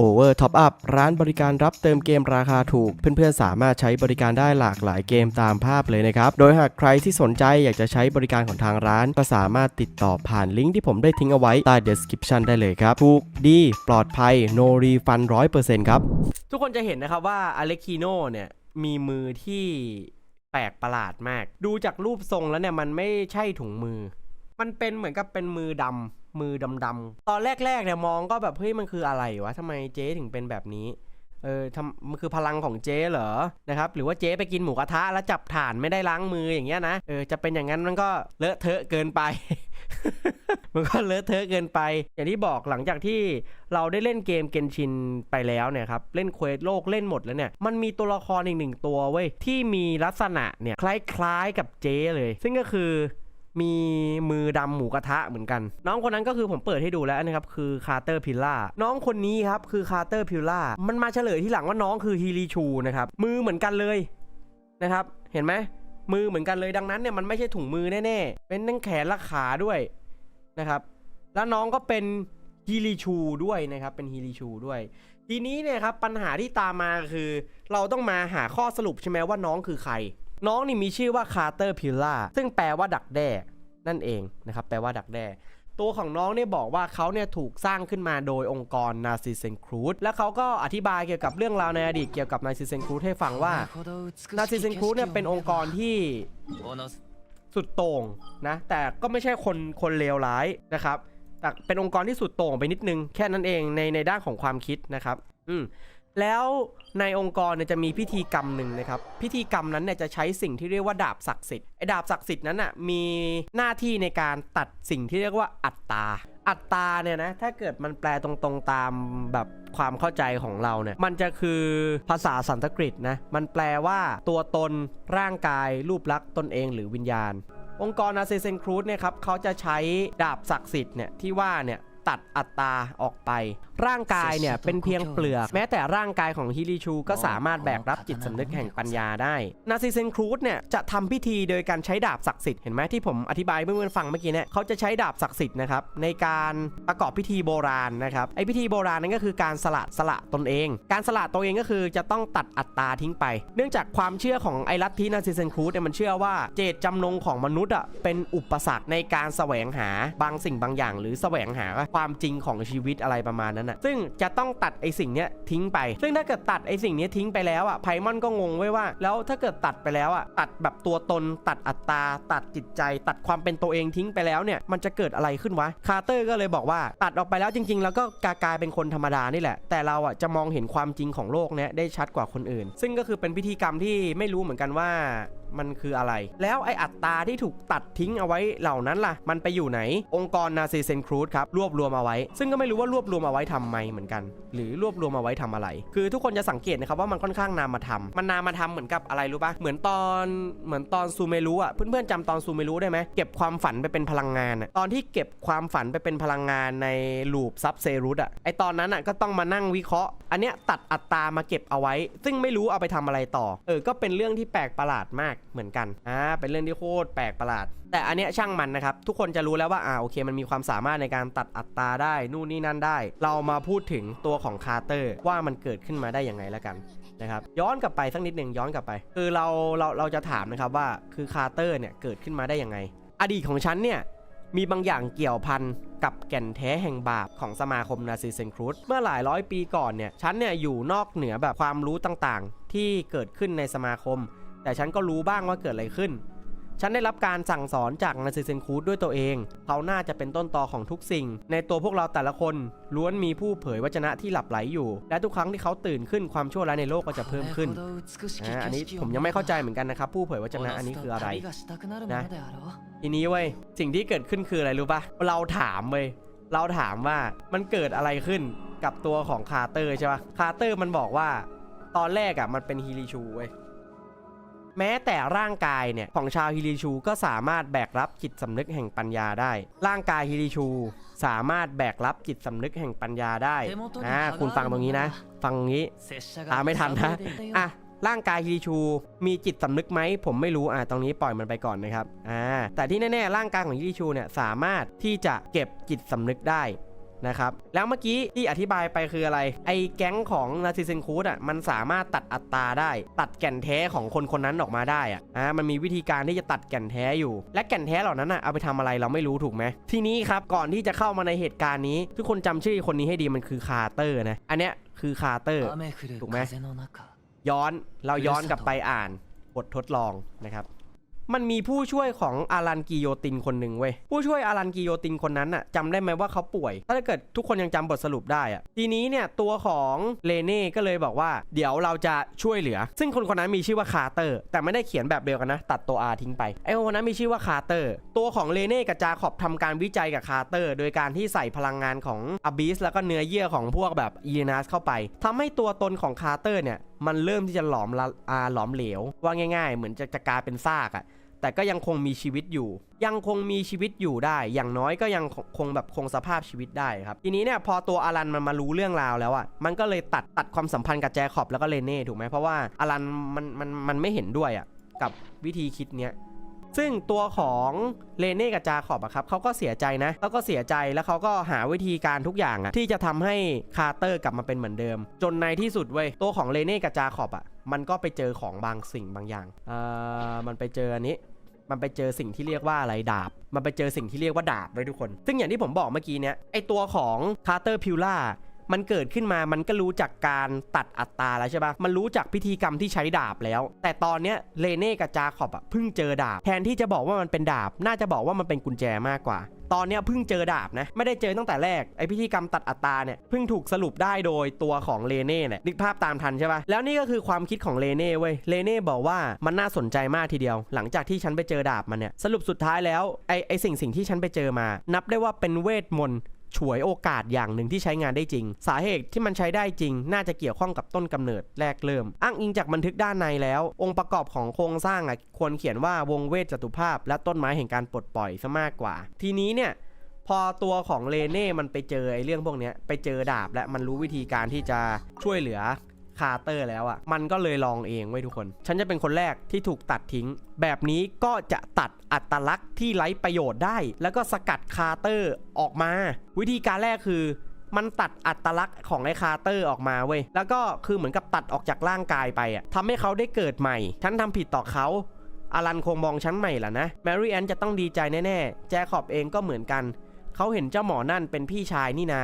Over Top Up ร้านบริการรับเติมเกมราคาถูก เพื่อนๆ สามารถใช้บริการได้หลากหลายเกมตามภาพเลยนะครับ โดยหากใครที่สนใจอยากจะใช้บริการของทางร้าน ก็สามารถติดต่อผ่านลิงก์ที่ผมได้ทิ้งเอาไว้ใต้ description ได้เลยครับ ถูกดี ปลอดภัย no refund 100%ครับ ทุกคนจะเห็นนะครับว่าอเล็กคีโนเนี่ยมีมือที่แปลกประหลาดมาก ดูจากรูปทรงแล้วเนี่ยมันไม่ใช่ถุงมือ มันเป็นเหมือนกับเป็นมือดำ มือดำๆตอนแรกๆเนี่ยมองก็แบบเฮ้ยมันคืออะไรวะทำไมเจ๊ถึงเป็นแบบนี้เออทำมันคือพลังของเจ๊เหรอนะครับหรือว่าเจ๊ไปกินหมูกระทะแล้วจับถ่านไม่ได้ล้างมืออย่างเงี้ยนะเออจะเป็นอย่างนั้นมันก็เลอะเทอะเกินไป มันก็เลอะเทอะเกินไป อย่างที่บอกหลังจากที่เราได้เล่นเกมเกนชินไปแล้วเนี่ยครับเล่นเควสโลกเล่นหมดแล้วเนี่ยมันมีตัวละครอีกหนึ่งตัวเว้ยที่มีลักษณะเนี่ยคล้ายๆกับเจ๊เลย ซึ่งก็คือ มีมือดำหมูกระทะเหมือนกัน น้องคนนั้นก็คือผมเปิดให้ดูแล้วนะครับคือคาร์เตอร์พิลล่าน้องคนนี้ครับคือคาร์เตอร์พิลล่ามันมาเฉลยที่หลังว่าน้องคือฮีรีชูนะครับมือเหมือนกันเลยนะครับเห็นไหมมือเหมือนกันเลยดังนั้นเนี่ยมันไม่ใช่ถุงมือแน่ๆ เป็นทั้งแขนและขาด้วยนะครับ แล้วน้องก็เป็นฮีรีชูด้วยนะครับ เป็นฮีรีชูด้วย ทีนี้เนี่ยครับปัญหาที่ตามมาคือ เราต้องมาหาข้อสรุปใช่ไหมว่าน้องคือใคร น้องนี่มีชื่อว่าคาร์เตอร์พิลล่าซึ่งแปลว่าดักแด้นั่นเองนะครับแปลว่าดักแด้ตัวของน้องเนี่ยบอกว่าเขาเนี่ยถูกสร้างขึ้นมาโดยองค์กรนาซิเซนครูดและเขาก็อธิบายเกี่ยวกับเรื่องราวในอดีตเกี่ยวกับนาซิเซนครูดให้ฟังว่านาซิเซนครูดเนี่ยเป็นองค์กรที่สุดโต่งนะแต่ก็ไม่ใช่คนคนเลวร้ายนะครับแต่เป็นองค์กรที่สุดโต่งไปนิดนึง แค่นั้นเองในในด้านของความคิดนะครับ อืม แล้วในองค์กรเนี่ยจะมีพิธีกรรมหนึ่งนะครับ พิธีกรรมนั้นเนี่ยจะใช้สิ่งที่เรียกว่าดาบศักดิ์สิทธิ์ไอ้ดาบศักดิ์สิทธิ์นั้นอะมีหน้าที่ในการตัดสิ่งที่เรียกว่าอัตตา อัตตาเนี่ยนะถ้าเกิดมันแปลตรงๆตามแบบความเข้าใจของเราเนี่ยมันจะคือภาษาสันสกฤตนะมันแปลว่าตัวตนร่างกาย รูปลักษณ์ตนเองหรือวิญญาณ องค์กรอาเซเซนครูดเนี่ยครับเขาจะใช้ดาบศักดิ์สิทธิ์เนี่ยที่ว่าเนี่ยตัดอัตตาออกไป ร่างกายเนี่ยเป็นเพียงเปลือก แม้แต่ร่างกายของฮิริชูก็สามารถแบกรับจิตสำนึกแห่งปัญญาได้นาซิเซนครูดเนี่ยจะทำพิธีโดยการใช้ดาบศักดิ์สิทธิ์เห็นไหมที่ผมอธิบายเพื่อนๆฟังเมื่อกี้เนี่ยเขาจะใช้ดาบศักดิ์สิทธิ์นะครับในการประกอบพิธีโบราณนะครับไอพิธีโบราณนั่นก็คือการสละสละตนเอง การสละตัวเองก็คือจะต้องตัดอัตตาทิ้งไป เนื่องจากความเชื่อของไอลัทธินาซิเซนครูดเนี่ยมันเชื่อว่าเจตจำนงของมนุษย์อะเป็นอุปสรรคในการแสวงหาบางสิ่งบางอย่าง หรือแสวงหาความจริงของชีวิตอะไรประมาณนั้นอะซึ่งจะต้องตัดไอสิ่งเนี้ยทิ้งไป ซึ่งถ้าเกิดตัดไอสิ่งนี้ทิ้งไปแล้วอะไพมอนก็งงไว้ว่า แล้วถ้าเกิดตัดไปแล้วอะตัดแบบตัวตน ตัดอัตตาตัดจิตใจ ตัดความเป็นตัวเองทิ้งไปแล้วเนี่ยมันจะเกิดอะไรขึ้นวะคาร์เตอร์ก็เลยบอกว่าตัดออกไปแล้วจริง ๆ แล้วก็กลายเป็นคนธรรมดานี่แหละ แต่เราอะจะมองเห็นความจริงของโลกเนี้ยได้ชัดกว่าคนอื่น ซึ่งก็คือเป็นพิธีกรรมที่ไม่รู้เหมือนกันว่า มันคืออะไร แล้วไออัตตาที่ถูกตัดทิ้งเอาไว้เหล่านั้นล่ะ มันไปอยู่ไหน องค์กรนาซีเซนครูดครับรวบรวมเอาไว้ ซึ่งก็ไม่รู้ว่ารวบรวมเอาไว้ทำไมเหมือนกัน หรือรวบรวมเอาไว้ทำอะไร คือทุกคนจะสังเกตนะครับว่ามันค่อนข้างนามธรรมมันนามธรรมเหมือนกับอะไรรู้ปะเหมือนตอนเหมือนตอนซูเมรุอะเพื่อนๆจำตอนซูเมรุได้ไหมเก็บความฝันไปเป็นพลังงานอะตอนที่เก็บความฝันไปเป็นพลังงานในลูปซับเซรุตอะไอตอนนั้นอะก็ต้องมานั่งวิเคราะห์ อันเนี้ยตัดอัตรามาเก็บเอาไว้ ซึ่งไม่รู้เอาไปทำอะไรต่อ เออก็เป็นเรื่องที่แปลกประหลาดมากเหมือนกันอ่าเป็นเรื่องที่โคตรแปลกประหลาด แต่อันเนี้ยช่างมันนะครับ ทุกคนจะรู้แล้วว่าอ่าโอเค มันมีความสามารถในการตัดอัตราได้นู่นนี่นั่นได้ เรามาพูดถึงตัวของคาร์เตอร์ว่ามันเกิดขึ้นมาได้ยังไงแล้วกันนะครับย้อนกลับไปสักนิดหนึ่งย้อนกลับไป คือเราเราเราจะถามนะครับว่าคือคาร์เตอร์เนี่ยเกิดขึ้นมาได้ยังไง อดีตของฉันเนี่ยมีบางอย่างเกี่ยวพันกับแก่นแท้แห่งบาปของสมาคมนาซีเซนครูดเมื่อหลายร้อยปีก่อนเนี่ยฉันเนี่ยอยู่นอกเหนือแบบความรู้ต่างๆ ที่เกิดขึ้นในสมาคม แต่ฉันก็รู้บ้างว่าเกิดอะไรขึ้น ฉันได้รับการสั่งสอนจากนาซีเซนคูดด้วยตัวเอง เขาน่าจะเป็นต้นตอของทุกสิ่ง ในตัวพวกเราแต่ละคน ล้วนมีผู้เผยวจนะที่หลับไหลอยู่ และทุกครั้งที่เขาตื่นขึ้นความชั่วร้ายในโลกก็จะเพิ่มขึ้นอ่าอันนี้ผมยังไม่เข้าใจเหมือนกันนะครับ ผู้เผยวจนะอันนี้คืออะไรนะทีนี้เว้ยสิ่งที่เกิดขึ้นคืออะไรรู้ปะเราถามเว้ยเราถามว่ามันเกิดอะไรขึ้นกับตัวของคาร์เตอร์ใช่ปะคาร์เตอร์มันบอกว่า ตอนแรกอะ่ะมันเป็นฮิริชูเว้ย แม้แต่ร่างกายเนี่ยของชาวฮิริชูก็สามารถแบกรับจิตสำนึกแห่งปัญญาได้ ร่างกายฮิริชู สามารถแบกรับจิตสำนึกแห่งปัญญาได้อ่าคุณฟังตรงนี้นะ ฟังตรงนี้ตามไม่ทันนะอะร่างกายฮิริชู มีจิตสำนึกไหมผมไม่รู้อะตรงนี้ปล่อยมันไปก่อนนะครับอ่าแต่ที่แน่ๆร่างกายของฮิริชูเนี่ยสามารถที่จะเก็บจิตสำนึกได้ นะครับ แล้วเมื่อกี้ที่อธิบายไปคืออะไร ไอ้แก๊งของนาซิเซนคูดอะมันสามารถตัดอัตราได้ ตัดแก่นแท้ของคนคนนั้นออกมาได้อะอ่ามันมีวิธีการที่จะตัดแก่นแท้อยู่ และแก่นแท้เหล่านั้นอะเอาไปทำอะไรเราไม่รู้ถูกไหมทีนี้ครับก่อนที่จะเข้ามาในเหตุการณ์นี้ ทุกคนจำชื่อคนนี้ให้ดีมันคือคาร์เตอร์นะอันเนี้ยคือคาร์เตอร์ถูกไหมย้อนเราย้อนกลับไปอ่านบททดลองนะครับ มันมีผู้ช่วยของอารันกิโยตินคนหนึ่งเว้ยผู้ช่วยอารันกิโยตินคนนั้นอะจำได้ไหมว่าเขาป่วย ถ้าเกิดทุกคนยังจำบทสรุปได้อะทีนี้เนี่ยตัวของเลเน่ก็เลยบอกว่า เดี๋ยวเราจะช่วยเหลือ ซึ่งคนคนนั้นมีชื่อว่าคาร์เตอร์ แต่ไม่ได้เขียนแบบเดียวกันนะ ตัดตัว R ทิ้งไปไอ้คนนั้นมีชื่อว่าคาร์เตอร์ ตัวของเลเน่กับจาขอบทำการวิจัยกับคาร์เตอร์ โดยการที่ใส่พลังงานของอบิสแล้วก็เนื้อเยื่อของพวกแบบอีนัสเข้าไปทำให้ตัวตนของคาร์เตอร์เนี่ย มันเริ่มที่จะหลอมละอ่าหลอมเหลว ว่าง่าย ๆ เหมือนจะจะกลายเป็นซากอะแต่ก็ยังคงมีชีวิตอยู่ ยังคงมีชีวิตอยู่ได้ อย่างน้อยก็ยังคงแบบคงสภาพชีวิตได้ครับ ทีนี้เนี่ยพอตัวอารันมันมารู้เรื่องราวแล้วอะมันก็เลยตัดตัดความสัมพันธ์กับแจคอบแล้วก็เลเน่ถูกไหมเพราะว่าอารันมันมันมันไม่เห็นด้วยอะกับวิธีคิดเนี้ย ซึ่งตัวของเลเน่กับจาขอบอะครับเขาก็เสียใจนะ แล้วก็เสียใจแล้วเขาก็หาวิธีการทุกอย่างอะที่จะทำให้คาร์เตอร์กลับมาเป็นเหมือนเดิม จนในที่สุดเว้ยตัวของเลเน่กับจาขอบอะมันก็ไปเจอของบางสิ่งบางอย่างอ่ามันไปเจออันนี้มันไปเจอสิ่งที่เรียกว่าอะไรดาบ มันไปเจอสิ่งที่เรียกว่าดาบไว้ทุกคน ซึ่งอย่างที่ผมบอกเมื่อกี้เนี้ยไอตัวของคาร์เตอร์พิวล่า มันเกิดขึ้นมามันก็รู้จักการตัดอัตราแล้วใช่ปะมันรู้จักพิธีกรรมที่ใช้ดาบแล้ว แต่ตอนเนี้ยเลเน่กับจาขอบอะเพิ่งเจอดาบ แทนที่จะบอกว่ามันเป็นดาบ น่าจะบอกว่ามันเป็นกุญแจมากกว่า ตอนเนี้ยเพิ่งเจอดาบนะ ไม่ได้เจอตั้งแต่แรก ไอพิธีกรรมตัดอัตราเนี่ย เพิ่งถูกสรุปได้โดยตัวของเลเน่เนี่ยนึกภาพตามทันใช่ปะแล้วนี่ก็คือความคิดของเลเน่เว้ย เลเน่บอกว่ามันน่าสนใจมากทีเดียว หลังจากที่ฉันไปเจอดาบมันเนี่ย สรุปสุดท้ายแล้วไอไอสิ่งสิ่งที่ฉันไปเจอมา นับได้ว่าเป็นเวทมนต์ ฉวยโอกาสอย่างหนึ่งที่ใช้งานได้จริง สาเหตุที่มันใช้ได้จริง น่าจะเกี่ยวข้องกับต้นกำเนิดแรกเริ่ม อ้างอิงจากบันทึกด้านในแล้ว องค์ประกอบของโครงสร้างอะควรเขียนว่าวงเวทจตุภาพ และต้นไม้แห่งการปลดปล่อยซะมากกว่า ทีนี้เนี่ยพอตัวของเลเน่ มันไปเจอไอ้เรื่องพวกนี้ไปเจอดาบและมันรู้วิธีการที่จะช่วยเหลือ คาร์เตอร์แล้วอะ่ะ มันก็เลยลองเองไว้ทุกคน ฉันจะเป็นคนแรกที่ถูกตัดทิ้ง แบบนี้ก็จะตัดอัตลักษณ์ที่ไร้ประโยชน์ได้ แล้วก็สกัดคาร์เตอร์ออกมา วิธีการแรกคือมันตัดอัตลักษณ์ของไอ้คาร์เตอร์ออกมาเว้ย แล้วก็คือเหมือนกับตัดออกจากร่างกายไปอะ่ะทำให้เขาได้เกิดใหม่ ฉันทำผิดต่อเขาอารันคงมองฉันใหม่ล่ะนะ แมรี่แอนจะต้องดีใจแน่ๆ แจคอบเองก็เหมือนกัน เขาเห็นเจ้าหมอนั่นเป็นพี่ชายนี่นา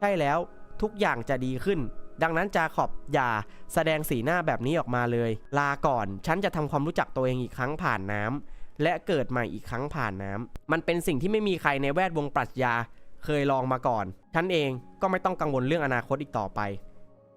ใช่แล้วทุกอย่างจะดีขึ้น ดังนั้นจาขอบอย่าแสดงสีหน้าแบบนี้ออกมาเลย ลาก่อน ฉันจะทำความรู้จักตัวเองอีกครั้งผ่านน้ำและเกิดใหม่อีกครั้งผ่านน้ำมันเป็นสิ่งที่ไม่มีใครในแวดวงปรัชญา เคยลองมาก่อน ฉันเองก็ไม่ต้องกังวลเรื่องอนาคตอีกต่อไป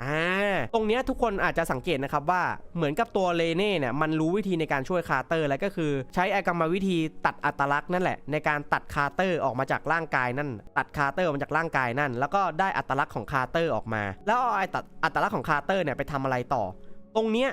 อ่าตรงเนี้ยทุกคนอาจจะสังเกตนะครับว่าเหมือนกับตัวเลเน่เนี่ยมันรู้วิธีในการช่วยคาร์เตอร์แล้วก็คือใช้ไอกรรมวิธีตัดอัตลักษณ์นั่นแหละ ในการตัดคาร์เตอร์ออกมาจากร่างกายนั่น ตัดคาร์เตอร์ออกมาจากร่างกายนั่น แล้วก็ได้อัตลักษณ์ของคาร์เตอร์ออกมา แล้วเอาไอตัดอัตลักษณ์ของคาร์เตอร์เนี่ยไปทำอะไรต่อ ตรงเนี้ย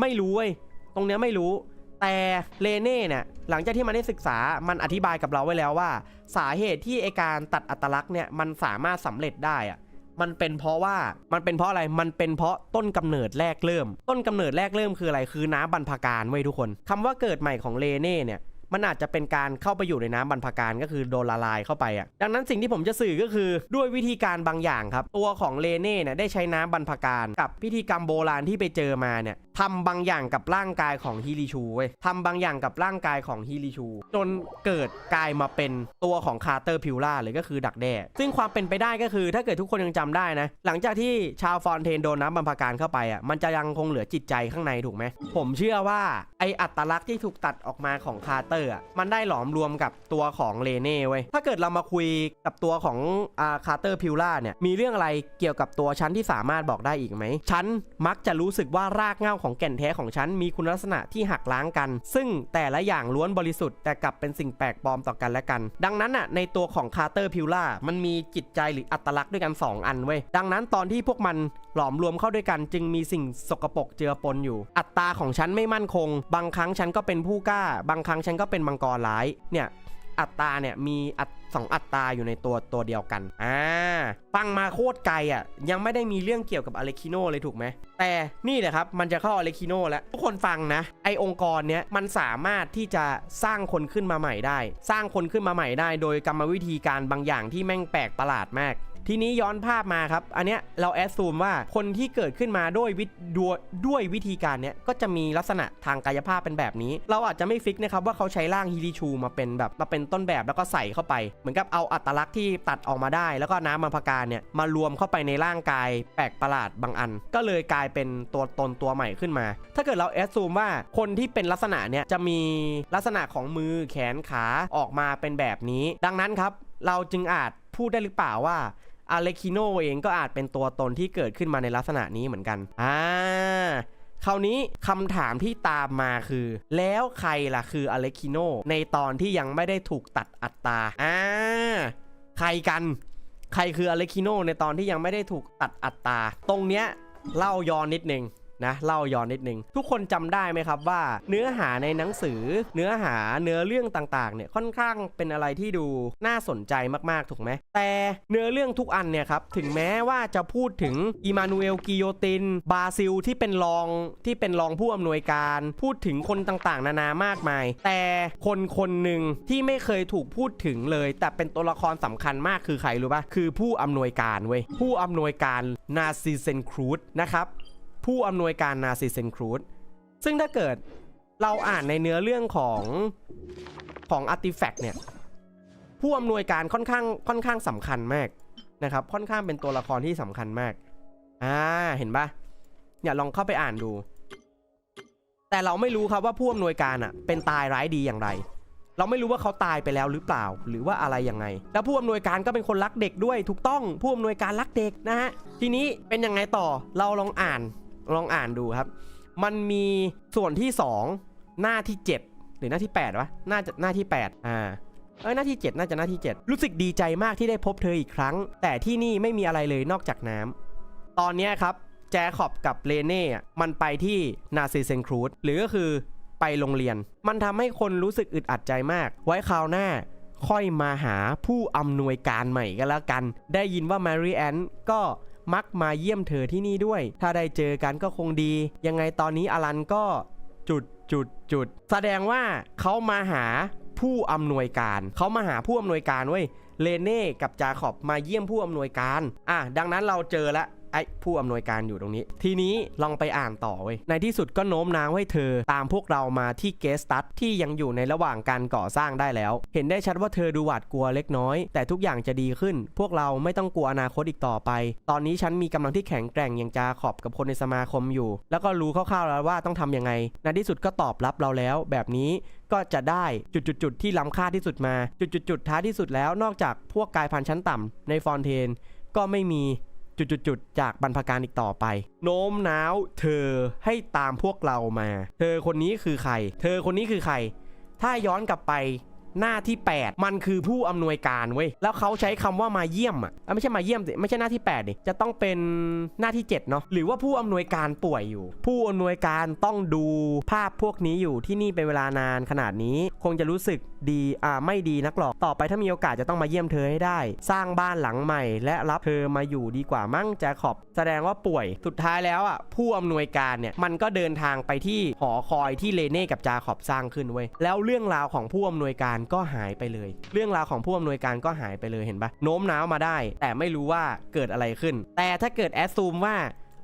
ไม่รู้เว้ยตรงเนี้ยไม่รู้แต่เลเน่เนี่ยหลังจากที่มันได้ศึกษา มันอธิบายกับเราไว้แล้วว่า สาเหตุที่ไอการตัดอัตลักษณ์เนี่ยมันสามารถสำเร็จได้อะ มันเป็นเพราะว่ามันเป็นเพราะอะไรมันเป็นเพราะต้นกำเนิดแรกเริ่ม ต้นกำเนิดแรกเริ่มคืออะไรคือน้ำบรรพการไว้ยทุกคนคำว่าเกิดใหม่ของเลเน่เนี่ย มันอาจจะเป็นการเข้าไปอยู่ในน้ำบรรพการก็คือโดนละลายเข้าไปอะดังนั้นสิ่งที่ผมจะสื่อก็คือด้วยวิธีการบางอย่างครับ ตัวของเลเน่เนี่ยได้ใช้น้ำบรรพการกับพิธีกรรมโบราณที่ไปเจอมาเนี่ยทำบางอย่างกับร่างกายของฮิริชูเว้ยทำบางอย่างกับร่างกายของฮิริชู จนเกิดกลายมาเป็นตัวของคาร์เตอร์พิวล่าหรือก็คือดักแด้ซึ่งความเป็นไปได้ก็คือ ถ้าเกิดทุกคนยังจำได้นะ หลังจากที่ชาวฟอนเทนโดนน้ำบรรพการเข้าไปอะมันจะยังคงเหลือจิตใจข้างในถูกไหมผมเชื่อว่าไออัตลักษณ์ที่ถูกตัดออกมาของคาร์เตอร์อะมันได้หลอมรวมกับตัวของเลเน่เว้ยถ้าเกิดเรามาคุยกับตัวของอาคาร์เตอร์พิวล่าเนี่ยมีเรื่องอะไรเกี่ยวกับตัวฉันที่สามารถบอกได้อีกไหมฉันมักจะรู้สึกว่ารากเหง้าของแก่นแท้ของฉันมีคุณลักษณะที่หักล้างกัน ซึ่งแต่ละอย่างล้วนบริสุทธิ์แต่กลับเป็นสิ่งแปลกปลอมต่อกันและกัน ดังนั้นอะในตัวของคาร์เตอร์พิวล่ามันมีจิตใจหรืออัตลักษณ์ด้วยกัน 2 อันเว้ยดังนั้นตอนที่พวกมันหลอมรวมเข้าด้วยกันจึงมีสิ่งสกปรกเจือปนอยู่ อัตราของฉันไม่มั่นคง บางครั้งฉันก็เป็นผู้กล้า บางครั้งฉันก็เป็นมังกรร้ายเนี่ยอัตราเนี่ยมีสองอัตราอยู่ในตัวตัวเดียวกัน อ่า ฟังมาโคตรไกลอะ ยังไม่ได้มีเรื่องเกี่ยวกับอเล็กคิโนเลยถูกไหม แต่นี่แหละครับ มันจะเข้าอเล็กคิโนแล้ว ทุกคนฟังนะ ไอองค์กรเนี้ยมันสามารถที่จะสร้างคนขึ้นมาใหม่ได้ สร้างคนขึ้นมาใหม่ได้ โดยกรรมวิธีการบางอย่างที่แม่งแปลกประหลาดมาก ทีนี้ย้อนภาพมาครับ อันเนี้ยเราแอดซูมว่าคนที่เกิดขึ้นมาด้วยวิด้วยด้วยวิธีการเนี้ยก็จะมีลักษณะทางกายภาพเป็นแบบนี้ เราอาจจะไม่ฟิกนะครับว่าเขาใช้ร่างฮิริชูมาเป็นแบบมาเป็นต้นแบบแล้วก็ใส่เข้าไป เหมือนกับเอาอัตลักษณ์ที่ตัดออกมาได้ แล้วก็น้ำมันพการเนี่ยมารวมเข้าไปในร่างกายแปลกประหลาดบางอัน ก็เลยกลายเป็นตัวตนตัวใหม่ขึ้นมา ถ้าเกิดเราแอดซูมว่าคนที่เป็นลักษณะเนี่ยจะมีลักษณะของมือแขนขาออกมาเป็นแบบนี้ ดังนั้นครับ เราจึงอาจพูดได้หรือเปล่าว่า อเล็กคิโนเองก็อาจเป็นตัวตนที่เกิดขึ้นมาในลักษณะนี้เหมือนกัน อ่าคราวนี้คำถามที่ตามมาคือ แล้วใครล่ะคืออเล็กคิโนในตอนที่ยังไม่ได้ถูกตัดอัตราอ่าใครกัน ใครคืออเล็กคิโนในตอนที่ยังไม่ได้ถูกตัดอัตราตรงเนี้ยเล่าย้อนนิดนึง นะเล่าย้อนนิดนึง ทุกคนจำได้ไหมครับว่า เนื้อหาในหนังสือ เนื้อหาเนื้อเรื่องต่างๆเนี่ยค่อนข้างเป็นอะไรที่ดูน่าสนใจมากๆถูกไหมแต่เนื้อเรื่องทุกอันเนี่ยครับถึงแม้ว่าจะพูดถึงอิมานูเอลกิโยตินบาซิลที่เป็นรองที่เป็นรองผู้อำนวยการ พูดถึงคนต่างๆ นานามากมาย แต่คนคนหนึ่งที่ไม่เคยถูกพูดถึงเลย แต่เป็นตัวละครสำคัญมากคือใครรู้ปะคือผู้อำนวยการเว้ยผู้อำนวยการนาซีเซนครูดนะครับ ผู้อำนวยการนาซีเซนครูดซึ่งถ้าเกิดเราอ่านในเนื้อเรื่องของของอาร์ติแฟกต์เนี่ย ผู้อำนวยการค่อนข้างค่อนข้างสำคัญมากนะครับ ค่อนข้างเป็นตัวละครที่สำคัญมาก อ่า เห็นปะอย่าลองเข้าไปอ่านดู แต่เราไม่รู้ครับว่าผู้อำนวยการอะ เป็นตายร้ายดีอย่างไร เราไม่รู้ว่าเขาตายไปแล้วหรือเปล่า หรือว่าอะไรยังไง แล้วผู้อำนวยการก็เป็นคนรักเด็กด้วย ถูกต้อง ผู้อำนวยการรักเด็กนะฮะ ทีนี้เป็นยังไงต่อ เราลองอ่าน ลองอ่านดูครับ มันมีส่วนที่ 2 หน้าที่ 7 หรือหน้าที่8วะน่าจะหน้าที่8อ่าเอ้ยหน้าที่ 7 น่าจะหน้าที่ 7 รู้สึกดีใจมากที่ได้พบเธออีกครั้ง แต่ที่นี่ไม่มีอะไรเลยนอกจากน้ำตอนเนี้ยครับแจคอบกับเลเน่มันไปที่นาซีเซนครูดหรือก็คือไปโรงเรียน มันทำให้คนรู้สึกอึดอัดใจมาก ไว้คราวหน้าค่อยมาหาผู้อำนวยการใหม่ก็แล้วกัน ได้ยินว่าแมรี่แอนก็ มักมาเยี่ยมเธอที่นี่ด้วย ถ้าได้เจอกันก็คงดี ยังไงตอนนี้อลันก็จุดจุดจุด แสดงว่าเขามาหาผู้อำนวยการ เขามาหาผู้อำนวยการเว้ยเลเน่กับจาขอบมาเยี่ยมผู้อำนวยการ อะ ดังนั้นเราเจอละ ไอ้ผู้อำนวยการอยู่ตรงนี้ ทีนี้ลองไปอ่านต่อเว้ยในที่สุดก็โน้มน้าวให้เธอ ตามพวกเรามาที่เกสตัดที่ยังอยู่ในระหว่างการก่อสร้างได้แล้ว เห็นได้ชัดว่าเธอดูหวาดกลัวเล็กน้อย แต่ทุกอย่างจะดีขึ้น พวกเราไม่ต้องกลัวอนาคตอีกต่อไป ตอนนี้ฉันมีกำลังที่แข็งแกร่งอย่างจาขอบกับคนในสมาคมอยู่ แล้วก็รู้คร่าวๆแล้วว่าต้องทำยังไง ในที่สุดก็ตอบรับเราแล้วแบบนี้ก็จะได้จุดๆๆที่ล้ำค่าที่สุดมา จุดๆๆท้ายที่สุดแล้วนอกจากพวกกายพันธุ์ชั้นต่ำในฟอนเทนก็ไม่มี จุดๆจากบรรพการอีกต่อไป โน้มน้าวเธอให้ตามพวกเรามา เธอคนนี้คือใคร เธอคนนี้คือใคร ถ้าย้อนกลับไปหน้าที่ 8 มันคือผู้อำนวยการเว้ย แล้วเขาใช้คำว่ามาเยี่ยมอะ ไม่ใช่มาเยี่ยมสิไม่ใช่หน้าที่8ดิจะต้องเป็นหน้าที่ 7 เนาะ หรือว่าผู้อำนวยการป่วยอยู่ ผู้อำนวยการต้องดูภาพพวกนี้อยู่ที่นี่เป็นเวลานานขนาดนี้ คงจะรู้สึก ดีอ่าไม่ดีนักหรอกต่อไปถ้ามีโอกาสจะต้องมาเยี่ยมเธอให้ได้ สร้างบ้านหลังใหม่ และรับเธอมาอยู่ดีกว่ามั่งแจคอบแสดงว่าป่วยสุดท้ายแล้วอะผู้อำนวยการเนี่ยมันก็เดินทางไปที่หอคอยที่เลเน่กับจาขอบสร้างขึ้นเว้ยแล้วเรื่องราวของผู้อำนวยการก็หายไปเลย เรื่องราวของผู้อำนวยการก็หายไปเลยเห็นปะโน้มน้าวมาได้ แต่ไม่รู้ว่าเกิดอะไรขึ้น แต่ถ้าเกิดแอดซูมว่า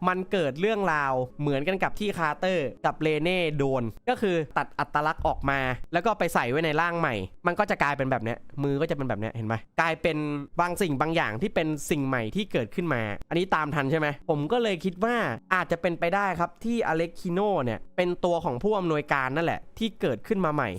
มันเกิดเรื่องราวเหมือนกันกับที่คาร์เตอร์กับเลเน่โดน ก็คือตัดอัตลักษณ์ออกมา แล้วก็ไปใส่ไว้ในร่างใหม่ มันก็จะกลายเป็นแบบเนี้ยมือก็จะเป็นแบบเนี้ยเห็นไหมกลายเป็นบางสิ่งบางอย่างที่เป็นสิ่งใหม่ที่เกิดขึ้นมา อันนี้ตามทันใช่ไหมผมก็เลยคิดว่าอาจจะเป็นไปได้ครับที่อเล็กคิโนเนี่ยเป็นตัวของผู้อำนวยการนั่นแหละที่เกิดขึ้นมาใหม่